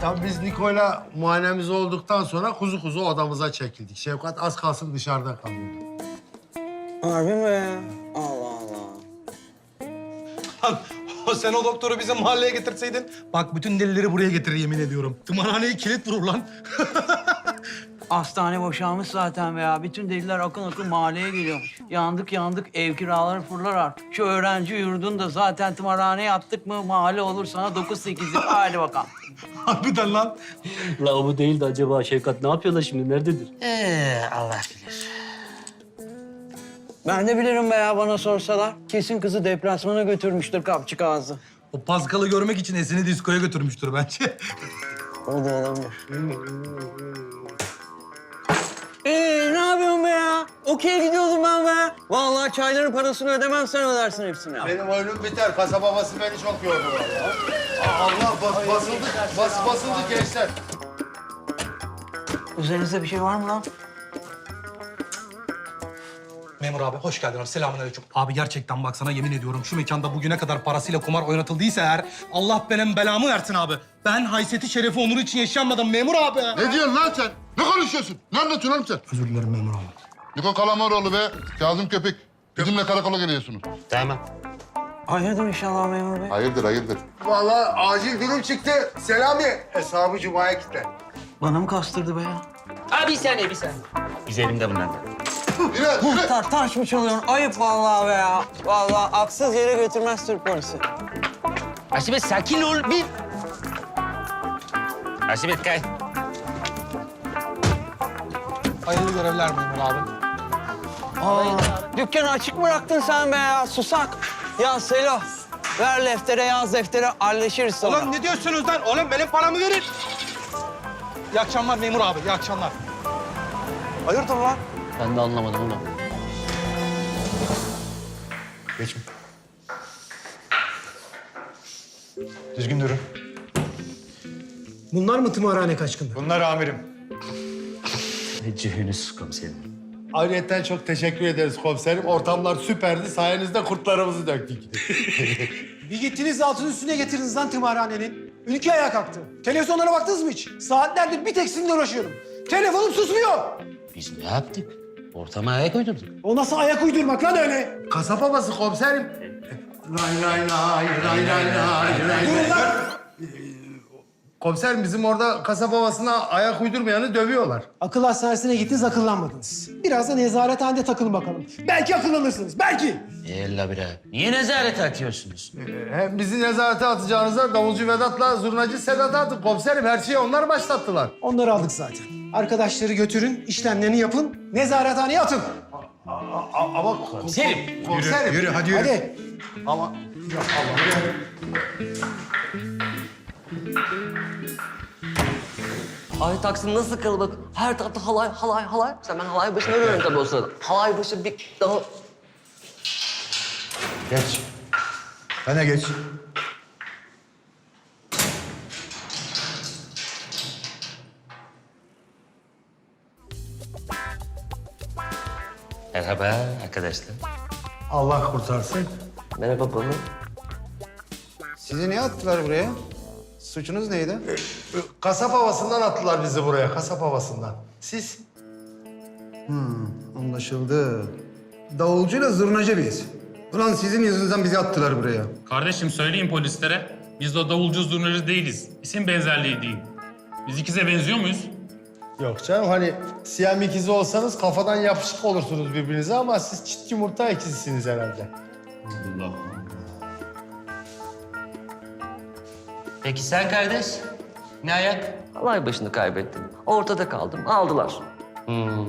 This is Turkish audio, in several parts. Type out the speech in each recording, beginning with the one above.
Tabii biz Niko'yla muayenemiz olduktan sonra kuzu kuzu odamıza çekildik. Şevkat az kalsın dışarıda kalıyordu. Harbi mi? Allah Allah. Lan o sen o doktoru bizim mahalleye getirseydin. Bak bütün delileri buraya getirir yemin ediyorum. Tımarhaneye kilit vurur lan. Hastane boşalmış zaten veya bütün deliler akın akın mahalleye geliyor. Yandık yandık ev kiraları fırlar artık. Şu öğrenci yurdunu da zaten tımarhane yaptık mı mahalle olur sana 9-8'lik hadi bakalım. Harbiden lan. La o bu değildi acaba Şevkat ne yapıyorlar şimdi nerededir? Ee, Allah bilir. Ben de bilirim be ya bana sorsalar. Kesin kızı deplasmana götürmüştür kapçık ağzı. O Paskal'ı görmek için Esin'i diskoya götürmüştür bence. O da olabilir. Ee, ne yapıyorsun be ya? Okey'e gidiyordum ben be. Vallahi çayların parasını ödemem sen ödersin hepsini. Benim oyunum biter. Kasa babası beni çok yordu valla. Aa, Allah bas, basıldık, bas, basıldık gençler. Üzerinizde bir şey var mı lan? Memur abi hoş geldin abi. Selamünaleyküm. Abi gerçekten bak sana yemin ediyorum şu mekanda bugüne kadar parasıyla kumar oynatıldıysa eğer Allah benim belamı versin abi. Ben haysiyeti şerefi onuru için yaşanmadım memur abi. Ne diyorsun lan sen? Ne konuşuyorsun? Ne anlatıyorsun oğlum sen? Özür dilerim memur abi. Niko Kalamaroğlu ve Kazım Köpek. Bizimle karakola geliyorsunuz. Tamam. Hayırdır inşallah memur bey. Hayırdır, hayırdır. Vallahi acil durum çıktı. Selami hesabı Cuma'ya kitle. Bana mı kastırdı be ya? Abi bir saniye bir saniye. Üzerimde bunlar. Yine. Muhtar taş mı çalıyorsun? Ayıp vallahi be ya. Vallahi aksız yere götürmez Türk polisi. Asibe sakin ol bir. Asibe kay. Hayırlı görevler memur abi. Aa, dükkanı açık bıraktın sen be ya susak. Ya Selo ver deftere yaz deftere halleşiriz sonra. Ulan ne diyorsunuz lan? Oğlum benim paramı verin. İyi akşamlar memur abi, iyi akşamlar. Hayırdır lan? Ben de anlamadım onu. Geçin. Düzgün durun. Bunlar mı tımarhane kaçkını? Bunlar amirim. Cühünüz komiserim. Ayrıyeten çok teşekkür ederiz komiserim. Ortamlar süperdi. Sayenizde kurtlarımızı döktük. Bir gittiniz de altın üstüne getirdiniz lan tımarhanenin. Ülke ayağa kalktı. Televizyonlara baktınız mı hiç? Saatlerdir bir tek sizinle uğraşıyorum. Telefonum susmuyor. Biz ne yaptık? Ortama ayak uydurduk. O nasıl ayak uydurmak lan öyle? Kasa babası komiserim. Lay lay lay lay lay lay lay. Durun lan. Komiserim bizim orada kasa babasına ayak uydurmayanı dövüyorlar. Akıl hastanesine gittiniz akıllanmadınız. Biraz da nezarethanede takılın bakalım. Belki akıllanırsınız. Belki. Ella bire. Niye nezaret atıyorsunuz? Hem bizi nezarete atacağınıza davulcu Vedat'la zurnacı Sedat'ı atın komiserim. Her şeyi onlar başlattılar. Onları aldık zaten. Arkadaşları götürün, işlemlerini yapın, nezarethaneye atın. Ama Komiserim. komiserim. Yürü, hadi yürü. Hadi. Ama Ay Taksim nasıl kalabalık? Her tarafta halay, halay, halay. Sen ben halay başında arıyorum tabii o sırada. Halay başı bir daha... Geç. De geç. Merhaba arkadaşlar. Allah kurtarsın. Merhaba baba. Sizi niye attılar buraya? Suçunuz neydi? Kasap havasından attılar bizi buraya. Kasap havasından. Siz? Anlaşıldı. Davulcuyla zurnacı biz. Ulan sizin yüzünüzden bizi attılar buraya. Kardeşim söyleyin polislere. Biz de davulcu zurnacı değiliz. İsim benzerliği değil. Biz ikize benziyor muyuz? Yok canım hani siyah ikizi olsanız kafadan yapışık olursunuz birbirinize ama siz çift yumurta ikizisiniz herhalde. Allah. Peki sen kardeş? Ne ayak? Halay başını kaybettim. Ortada kaldım. Aldılar. Hmm.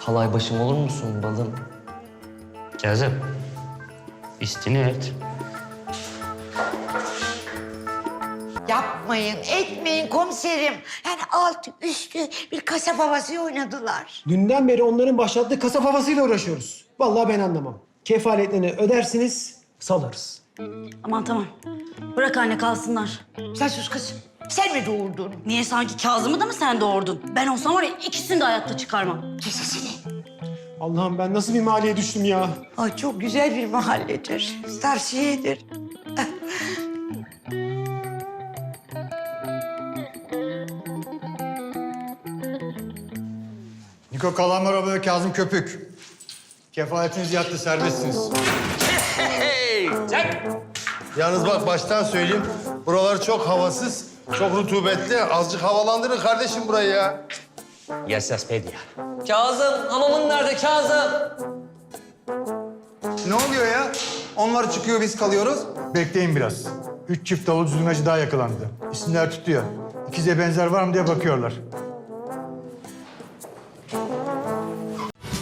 Halay başım olur musun balım? Kazım. İstini et. Yapmayın, etmeyin komiserim. Yani altı üstü bir kasap havası oynadılar. Dünden beri onların başlattığı kasap havasıyla uğraşıyoruz. Vallahi ben anlamam. Kefaletlerini ödersiniz, salarız. Aman tamam. Bırak anne kalsınlar. Sen sus kızım. Sen mi doğurdun? Niye sanki Kazım'ı da mı sen doğurdun? Ben olsam var ya ikisini de hayatta çıkarmam. Kes sesini. Allah'ım ben nasıl bir mahalleye düştüm ya. Ay çok güzel bir mahalledir. Starşiye'dir. Niko Kalamaro ve Kazım Köpük. Kefaletiniz yattı, serbestsiniz. Yalnız bak baştan söyleyeyim. Buralar çok havasız, çok rutubetli. Azıcık havalandırın kardeşim burayı ya. Kazım, hamamın nerede Kazım? Ne oluyor ya? Onlar çıkıyor, biz kalıyoruz. Bekleyin biraz. Üç çift davul zurnacı daha yakalandı. İsimler tutuyor. İkize benzer var mı diye bakıyorlar.